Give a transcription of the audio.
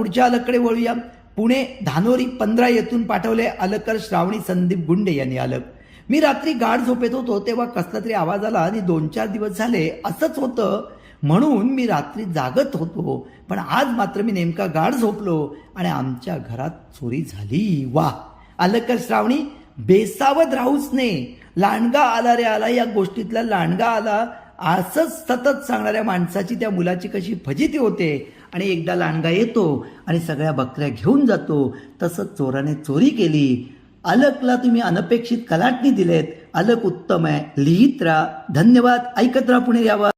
पुढच्या अलकडे वळूया. पुणे धानोरी पंधरा येथून पाठवले अलकर श्रावणी संदीप गुंडे यांनी अलक मी रात्री गाढ झोपेत होतो तेव्हा कसला तरी आवाज आला आणि दोन चार दिवस झाले असंच होतं. म्हणून मी रात्री जागत होतो. पण आज मात्र मी नेमका गाढ झोपलो आणि आमच्या घरात चोरी झाली. वा! अलकर श्रावणी बेसावत राहूच ने लांडगा आला रे आला या गोष्टीतला लांडगा आला. असंच सतत सांगणाऱ्या माणसाची त्या मुलाची कशी फजिती होते. आणि एकदा लांडगा येतो आणि सगळ्या बकऱ्या घेऊन जातो. तसंच चोराने चोरी केली. अलकला तुम्ही अनपेक्षित कलाटणी दिलेत. अलक उत्तम आहे. लिहित राहा. धन्यवाद. ऐकत राहा पुणे यावर.